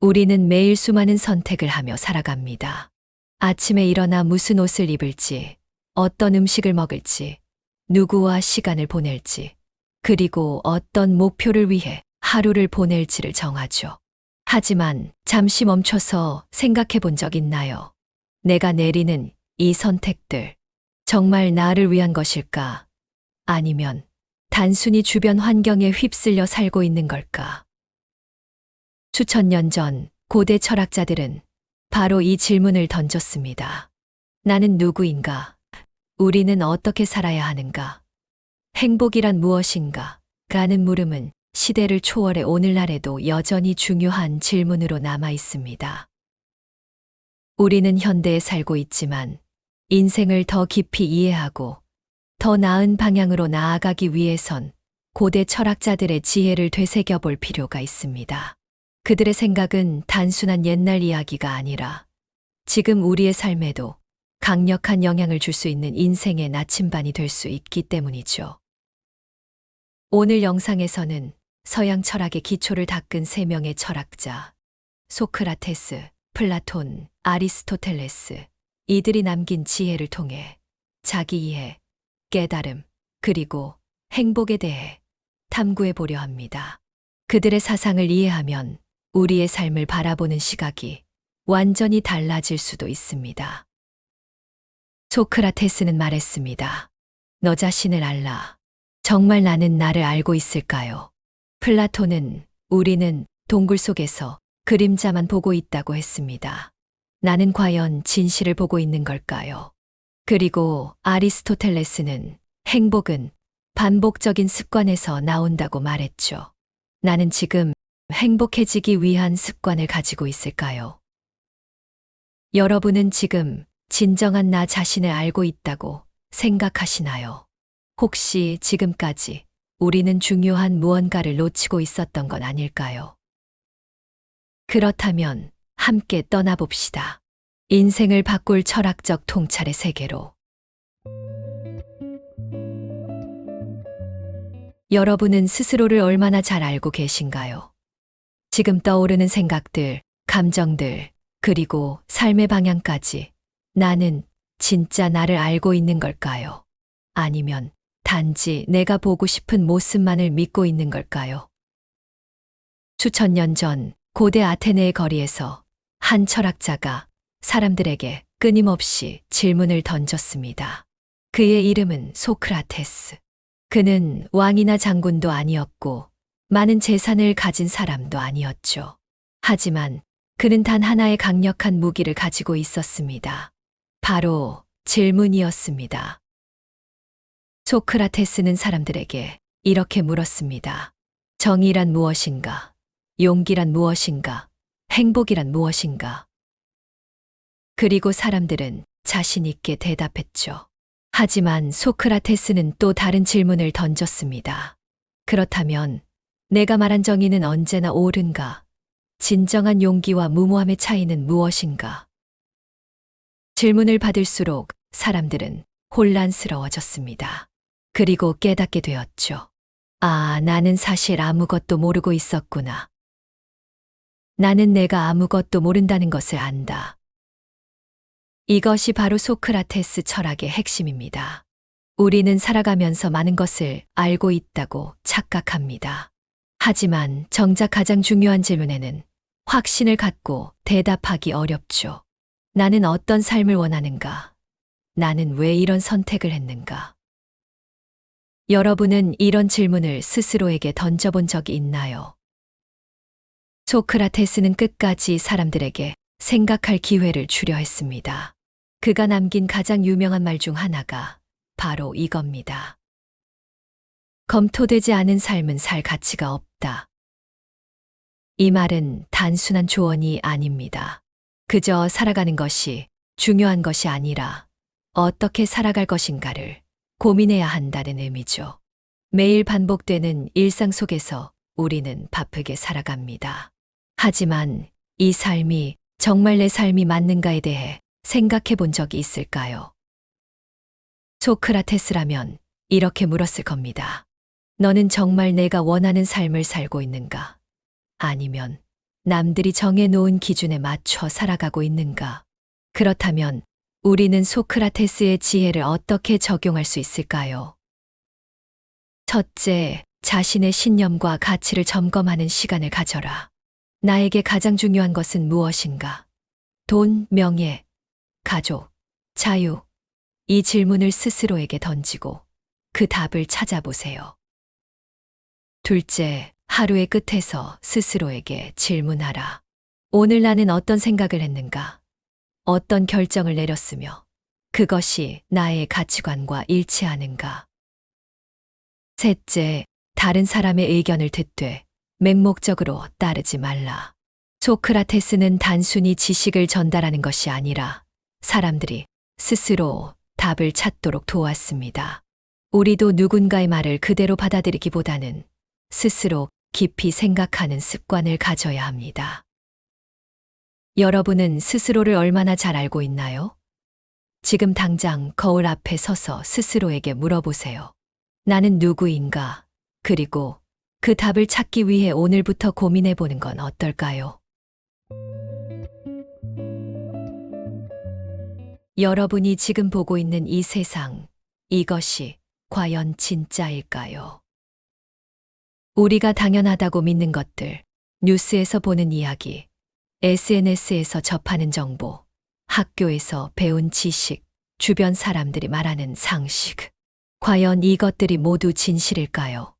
우리는 매일 수많은 선택을 하며 살아갑니다. 아침에 일어나 무슨 옷을 입을지, 어떤 음식을 먹을지, 누구와 시간을 보낼지, 그리고 어떤 목표를 위해 하루를 보낼지를 정하죠. 하지만 잠시 멈춰서 생각해 본 적 있나요? 내가 내리는 이 선택들, 정말 나를 위한 것일까? 아니면 단순히 주변 환경에 휩쓸려 살고 있는 걸까? 수천 년 전 고대 철학자들은 바로 이 질문을 던졌습니다. 나는 누구인가? 우리는 어떻게 살아야 하는가? 행복이란 무엇인가? 라는 물음은 시대를 초월해 오늘날에도 여전히 중요한 질문으로 남아 있습니다. 우리는 현대에 살고 있지만 인생을 더 깊이 이해하고 더 나은 방향으로 나아가기 위해선 고대 철학자들의 지혜를 되새겨 볼 필요가 있습니다. 그들의 생각은 단순한 옛날 이야기가 아니라 지금 우리의 삶에도 강력한 영향을 줄 수 있는 인생의 나침반이 될 수 있기 때문이죠. 오늘 영상에서는 서양 철학의 기초를 닦은 세 명의 철학자, 소크라테스, 플라톤, 아리스토텔레스, 이들이 남긴 지혜를 통해 자기 이해, 깨달음, 그리고 행복에 대해 탐구해 보려 합니다. 그들의 사상을 이해하면 우리의 삶을 바라보는 시각이 완전히 달라질 수도 있습니다. 소크라테스는 말했습니다. 너 자신을 알라. 정말 나는 나를 알고 있을까요? 플라톤은 우리는 동굴 속에서 그림자만 보고 있다고 했습니다. 나는 과연 진실을 보고 있는 걸까요? 그리고 아리스토텔레스는 행복은 반복적인 습관에서 나온다고 말했죠. 나는 지금 행복해지기 위한 습관을 가지고 있을까요? 여러분은 지금 진정한 나 자신을 알고 있다고 생각하시나요? 혹시 지금까지 우리는 중요한 무언가를 놓치고 있었던 건 아닐까요? 그렇다면 함께 떠나봅시다. 인생을 바꿀 철학적 통찰의 세계로. 여러분은 스스로를 얼마나 잘 알고 계신가요? 지금 떠오르는 생각들, 감정들, 그리고 삶의 방향까지 나는 진짜 나를 알고 있는 걸까요? 아니면 단지 내가 보고 싶은 모습만을 믿고 있는 걸까요? 수천 년 전 고대 아테네의 거리에서 한 철학자가 사람들에게 끊임없이 질문을 던졌습니다. 그의 이름은 소크라테스. 그는 왕이나 장군도 아니었고 많은 재산을 가진 사람도 아니었죠. 하지만 그는 단 하나의 강력한 무기를 가지고 있었습니다. 바로 질문이었습니다. 소크라테스는 사람들에게 이렇게 물었습니다. 정의란 무엇인가? 용기란 무엇인가? 행복이란 무엇인가? 그리고 사람들은 자신 있게 대답했죠. 하지만 소크라테스는 또 다른 질문을 던졌습니다. 그렇다면 내가 말한 정의는 언제나 옳은가? 진정한 용기와 무모함의 차이는 무엇인가? 질문을 받을수록 사람들은 혼란스러워졌습니다. 그리고 깨닫게 되었죠. 아, 나는 사실 아무것도 모르고 있었구나. 나는 내가 아무것도 모른다는 것을 안다. 이것이 바로 소크라테스 철학의 핵심입니다. 우리는 살아가면서 많은 것을 알고 있다고 착각합니다. 하지만 정작 가장 중요한 질문에는 확신을 갖고 대답하기 어렵죠. 나는 어떤 삶을 원하는가? 나는 왜 이런 선택을 했는가? 여러분은 이런 질문을 스스로에게 던져본 적이 있나요? 소크라테스는 끝까지 사람들에게 생각할 기회를 주려 했습니다. 그가 남긴 가장 유명한 말 중 하나가 바로 이겁니다. 검토되지 않은 삶은 살 가치가 없다. 이 말은 단순한 조언이 아닙니다. 그저 살아가는 것이 중요한 것이 아니라 어떻게 살아갈 것인가를 고민해야 한다는 의미죠. 매일 반복되는 일상 속에서 우리는 바쁘게 살아갑니다. 하지만 이 삶이 정말 내 삶이 맞는가에 대해 생각해 본 적이 있을까요? 소크라테스라면 이렇게 물었을 겁니다. 너는 정말 내가 원하는 삶을 살고 있는가? 아니면 남들이 정해놓은 기준에 맞춰 살아가고 있는가? 그렇다면 우리는 소크라테스의 지혜를 어떻게 적용할 수 있을까요? 첫째, 자신의 신념과 가치를 점검하는 시간을 가져라. 나에게 가장 중요한 것은 무엇인가? 돈, 명예, 가족, 자유. 이 질문을 스스로에게 던지고 그 답을 찾아보세요. 둘째, 하루의 끝에서 스스로에게 질문하라. 오늘 나는 어떤 생각을 했는가? 어떤 결정을 내렸으며 그것이 나의 가치관과 일치하는가? 셋째, 다른 사람의 의견을 듣되 맹목적으로 따르지 말라. 소크라테스는 단순히 지식을 전달하는 것이 아니라 사람들이 스스로 답을 찾도록 도왔습니다. 우리도 누군가의 말을 그대로 받아들이기보다는 스스로 깊이 생각하는 습관을 가져야 합니다. 여러분은 스스로를 얼마나 잘 알고 있나요? 지금 당장 거울 앞에 서서 스스로에게 물어보세요. 나는 누구인가? 그리고 그 답을 찾기 위해 오늘부터 고민해 보는 건 어떨까요? 여러분이 지금 보고 있는 이 세상, 이것이 과연 진짜일까요? 우리가 당연하다고 믿는 것들, 뉴스에서 보는 이야기, SNS에서 접하는 정보, 학교에서 배운 지식, 주변 사람들이 말하는 상식. 과연 이것들이 모두 진실일까요?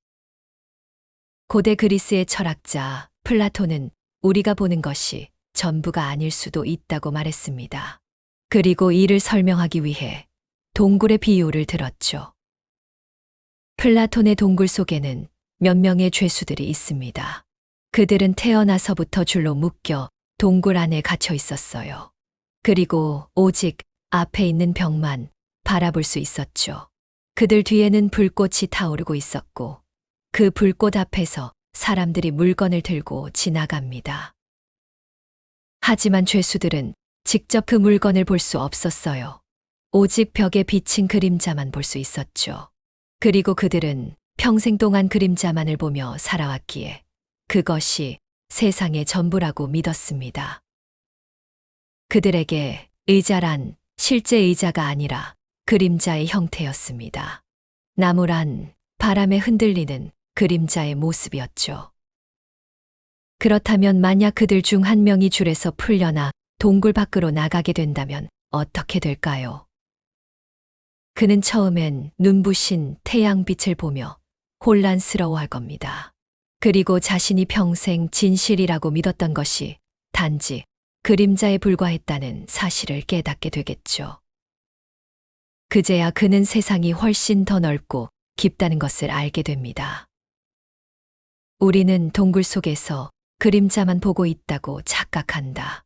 고대 그리스의 철학자 플라톤은 우리가 보는 것이 전부가 아닐 수도 있다고 말했습니다. 그리고 이를 설명하기 위해 동굴의 비유를 들었죠. 플라톤의 동굴 속에는 몇 명의 죄수들이 있습니다. 그들은 태어나서부터 줄로 묶여 동굴 안에 갇혀 있었어요. 그리고 오직 앞에 있는 벽만 바라볼 수 있었죠. 그들 뒤에는 불꽃이 타오르고 있었고 그 불꽃 앞에서 사람들이 물건을 들고 지나갑니다. 하지만 죄수들은 직접 그 물건을 볼 수 없었어요. 오직 벽에 비친 그림자만 볼 수 있었죠. 그리고 그들은 평생 동안 그림자만을 보며 살아왔기에 그것이 세상의 전부라고 믿었습니다. 그들에게 의자란 실제 의자가 아니라 그림자의 형태였습니다. 나무란 바람에 흔들리는 그림자의 모습이었죠. 그렇다면 만약 그들 중 한 명이 줄에서 풀려나 동굴 밖으로 나가게 된다면 어떻게 될까요? 그는 처음엔 눈부신 태양빛을 보며 혼란스러워할 겁니다. 그리고 자신이 평생 진실이라고 믿었던 것이 단지 그림자에 불과했다는 사실을 깨닫게 되겠죠. 그제야 그는 세상이 훨씬 더 넓고 깊다는 것을 알게 됩니다. 우리는 동굴 속에서 그림자만 보고 있다고 착각한다.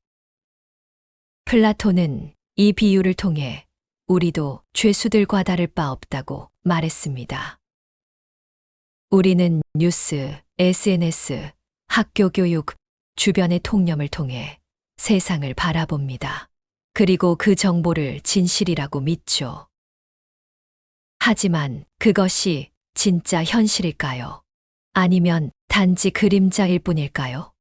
플라톤은 이 비유를 통해 우리도 죄수들과 다를 바 없다고 말했습니다. 우리는 뉴스, SNS, 학교 교육, 주변의 통념을 통해 세상을 바라봅니다. 그리고 그 정보를 진실이라고 믿죠. 하지만 그것이 진짜 현실일까요? 아니면 단지 그림자일 뿐일까요?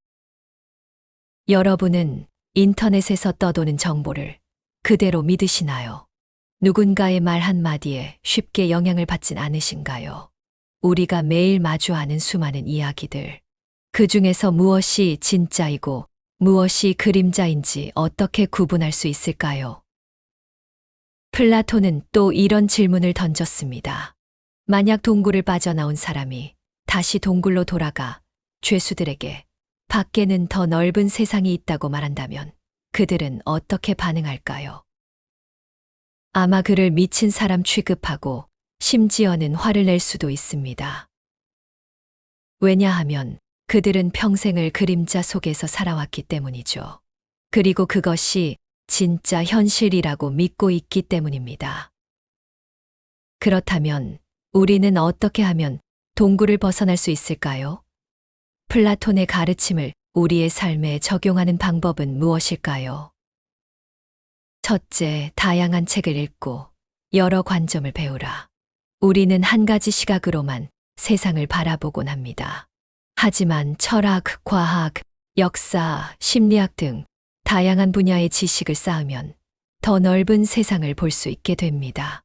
여러분은 인터넷에서 떠도는 정보를 그대로 믿으시나요? 누군가의 말 한마디에 쉽게 영향을 받진 않으신가요? 우리가 매일 마주하는 수많은 이야기들. 그 중에서 무엇이 진짜이고 무엇이 그림자인지 어떻게 구분할 수 있을까요? 플라톤은 또 이런 질문을 던졌습니다. 만약 동굴을 빠져나온 사람이 다시 동굴로 돌아가 죄수들에게 밖에는 더 넓은 세상이 있다고 말한다면 그들은 어떻게 반응할까요? 아마 그를 미친 사람 취급하고 심지어는 화를 낼 수도 있습니다. 왜냐하면 그들은 평생을 그림자 속에서 살아왔기 때문이죠. 그리고 그것이 진짜 현실이라고 믿고 있기 때문입니다. 그렇다면 우리는 어떻게 하면 동굴을 벗어날 수 있을까요? 플라톤의 가르침을 우리의 삶에 적용하는 방법은 무엇일까요? 첫째, 다양한 책을 읽고 여러 관점을 배우라. 우리는 한 가지 시각으로만 세상을 바라보곤 합니다. 하지만 철학, 과학, 역사, 심리학 등 다양한 분야의 지식을 쌓으면 더 넓은 세상을 볼 수 있게 됩니다.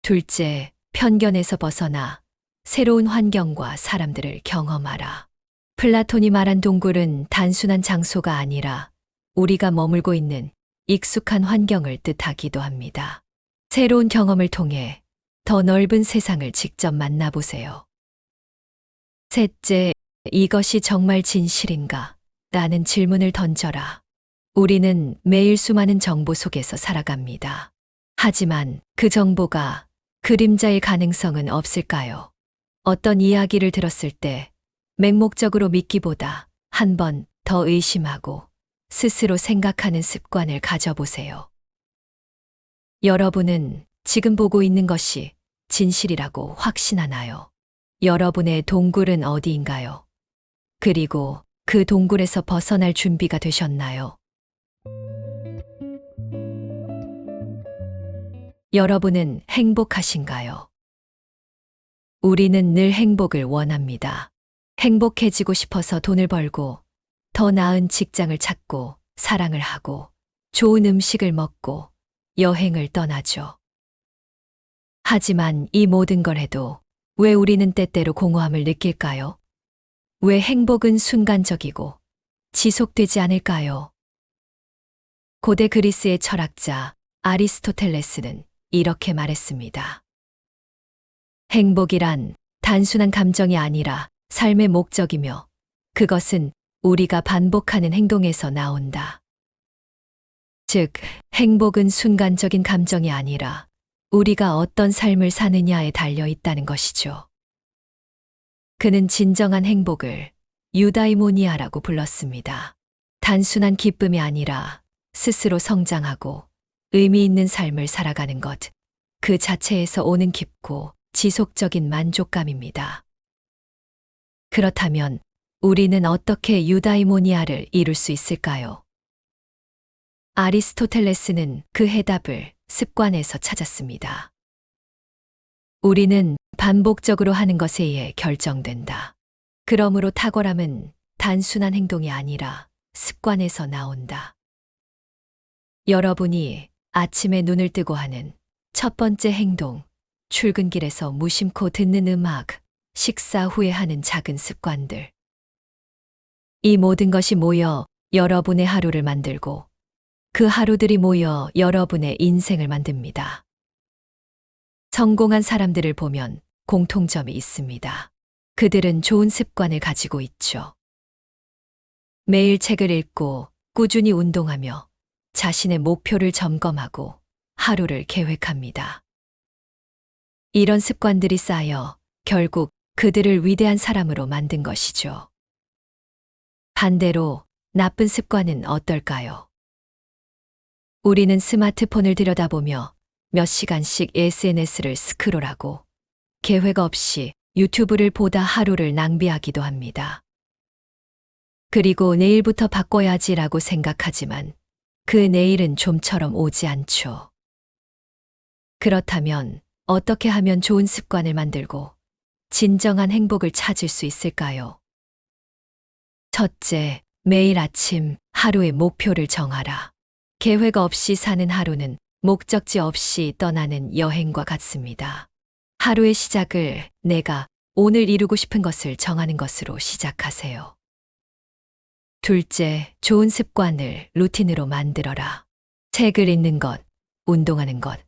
둘째, 편견에서 벗어나 새로운 환경과 사람들을 경험하라. 플라톤이 말한 동굴은 단순한 장소가 아니라 우리가 머물고 있는 익숙한 환경을 뜻하기도 합니다. 새로운 경험을 통해 더 넓은 세상을 직접 만나보세요. 셋째, 이것이 정말 진실인가? 라는 질문을 던져라. 우리는 매일 수많은 정보 속에서 살아갑니다. 하지만 그 정보가 그림자일 가능성은 없을까요? 어떤 이야기를 들었을 때 맹목적으로 믿기보다 한 번 더 의심하고 스스로 생각하는 습관을 가져보세요. 여러분은 지금 보고 있는 것이 진실이라고 확신하나요? 여러분의 동굴은 어디인가요? 그리고 그 동굴에서 벗어날 준비가 되셨나요? 여러분은 행복하신가요? 우리는 늘 행복을 원합니다. 행복해지고 싶어서 돈을 벌고, 더 나은 직장을 찾고, 사랑을 하고, 좋은 음식을 먹고, 여행을 떠나죠. 하지만 이 모든 걸 해도 왜 우리는 때때로 공허함을 느낄까요? 왜 행복은 순간적이고 지속되지 않을까요? 고대 그리스의 철학자 아리스토텔레스는 이렇게 말했습니다. 행복이란 단순한 감정이 아니라 삶의 목적이며 그것은 우리가 반복하는 행동에서 나온다. 즉, 행복은 순간적인 감정이 아니라 우리가 어떤 삶을 사느냐에 달려 있다는 것이죠. 그는 진정한 행복을 유다이모니아라고 불렀습니다. 단순한 기쁨이 아니라 스스로 성장하고 의미 있는 삶을 살아가는 것, 그 자체에서 오는 깊고 지속적인 만족감입니다. 그렇다면 우리는 어떻게 유다이모니아를 이룰 수 있을까요? 아리스토텔레스는 그 해답을 습관에서 찾았습니다. 우리는 반복적으로 하는 것에 의해 결정된다. 그러므로 탁월함은 단순한 행동이 아니라 습관에서 나온다. 여러분이 아침에 눈을 뜨고 하는 첫 번째 행동, 출근길에서 무심코 듣는 음악, 식사 후에 하는 작은 습관들. 이 모든 것이 모여 여러분의 하루를 만들고 그 하루들이 모여 여러분의 인생을 만듭니다. 성공한 사람들을 보면 공통점이 있습니다. 그들은 좋은 습관을 가지고 있죠. 매일 책을 읽고 꾸준히 운동하며 자신의 목표를 점검하고 하루를 계획합니다. 이런 습관들이 쌓여 결국 그들을 위대한 사람으로 만든 것이죠. 반대로 나쁜 습관은 어떨까요? 우리는 스마트폰을 들여다보며 몇 시간씩 SNS를 스크롤하고 계획 없이 유튜브를 보다 하루를 낭비하기도 합니다. 그리고 내일부터 바꿔야지라고 생각하지만 그 내일은 좀처럼 오지 않죠. 그렇다면 어떻게 하면 좋은 습관을 만들고 진정한 행복을 찾을 수 있을까요? 첫째, 매일 아침 하루의 목표를 정하라. 계획 없이 사는 하루는 목적지 없이 떠나는 여행과 같습니다. 하루의 시작을 내가 오늘 이루고 싶은 것을 정하는 것으로 시작하세요. 둘째, 좋은 습관을 루틴으로 만들어라. 책을 읽는 것, 운동하는 것,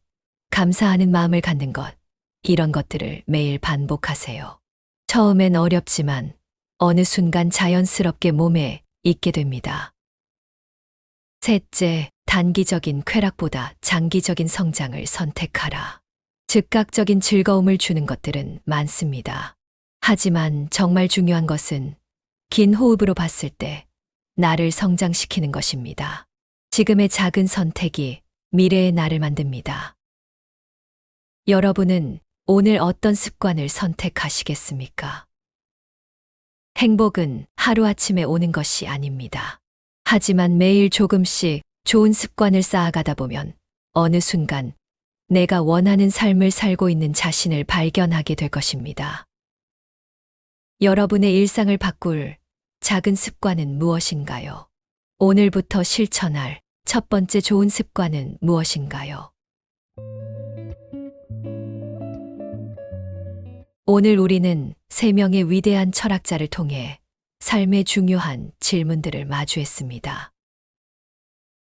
감사하는 마음을 갖는 것, 이런 것들을 매일 반복하세요. 처음엔 어렵지만 어느 순간 자연스럽게 몸에 익게 됩니다. 셋째, 단기적인 쾌락보다 장기적인 성장을 선택하라. 즉각적인 즐거움을 주는 것들은 많습니다. 하지만 정말 중요한 것은 긴 호흡으로 봤을 때 나를 성장시키는 것입니다. 지금의 작은 선택이 미래의 나를 만듭니다. 여러분은 오늘 어떤 습관을 선택하시겠습니까? 행복은 하루아침에 오는 것이 아닙니다. 하지만 매일 조금씩 좋은 습관을 쌓아가다 보면 어느 순간 내가 원하는 삶을 살고 있는 자신을 발견하게 될 것입니다. 여러분의 일상을 바꿀 작은 습관은 무엇인가요? 오늘부터 실천할 첫 번째 좋은 습관은 무엇인가요? 오늘 우리는 세 명의 위대한 철학자를 통해 삶의 중요한 질문들을 마주했습니다.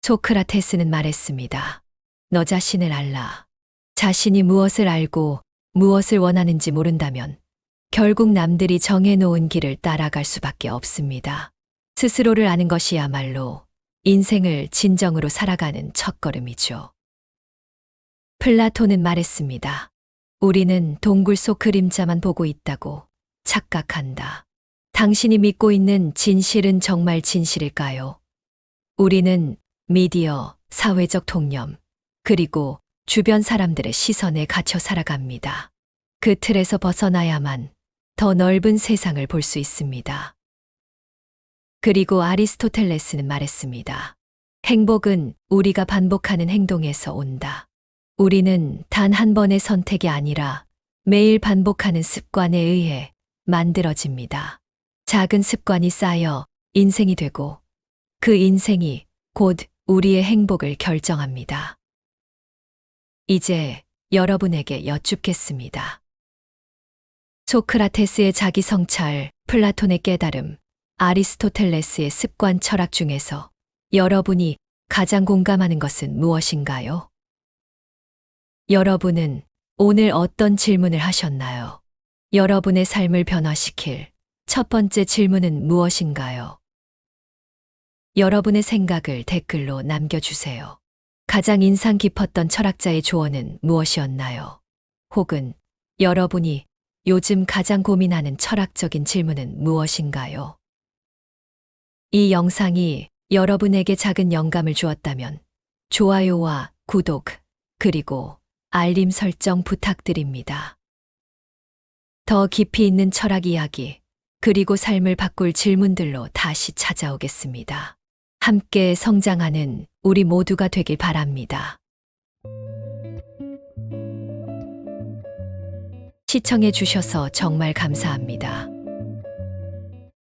소크라테스는 말했습니다. 너 자신을 알라. 자신이 무엇을 알고 무엇을 원하는지 모른다면 결국 남들이 정해놓은 길을 따라갈 수밖에 없습니다. 스스로를 아는 것이야말로 인생을 진정으로 살아가는 첫걸음이죠. 플라톤은 말했습니다. 우리는 동굴 속 그림자만 보고 있다고 착각한다. 당신이 믿고 있는 진실은 정말 진실일까요? 우리는 미디어, 사회적 통념, 그리고 주변 사람들의 시선에 갇혀 살아갑니다. 그 틀에서 벗어나야만 더 넓은 세상을 볼 수 있습니다. 그리고 아리스토텔레스는 말했습니다. 행복은 우리가 반복하는 행동에서 온다. 우리는 단 한 번의 선택이 아니라 매일 반복하는 습관에 의해 만들어집니다. 작은 습관이 쌓여 인생이 되고 그 인생이 곧 우리의 행복을 결정합니다. 이제 여러분에게 여쭙겠습니다. 소크라테스의 자기 성찰, 플라톤의 깨달음, 아리스토텔레스의 습관 철학 중에서 여러분이 가장 공감하는 것은 무엇인가요? 여러분은 오늘 어떤 질문을 하셨나요? 여러분의 삶을 변화시킬 첫 번째 질문은 무엇인가요? 여러분의 생각을 댓글로 남겨주세요. 가장 인상 깊었던 철학자의 조언은 무엇이었나요? 혹은 여러분이 요즘 가장 고민하는 철학적인 질문은 무엇인가요? 이 영상이 여러분에게 작은 영감을 주었다면 좋아요와 구독, 그리고 알림 설정 부탁드립니다. 더 깊이 있는 철학 이야기, 그리고 삶을 바꿀 질문들로 다시 찾아오겠습니다. 함께 성장하는 우리 모두가 되길 바랍니다. 시청해 주셔서 정말 감사합니다.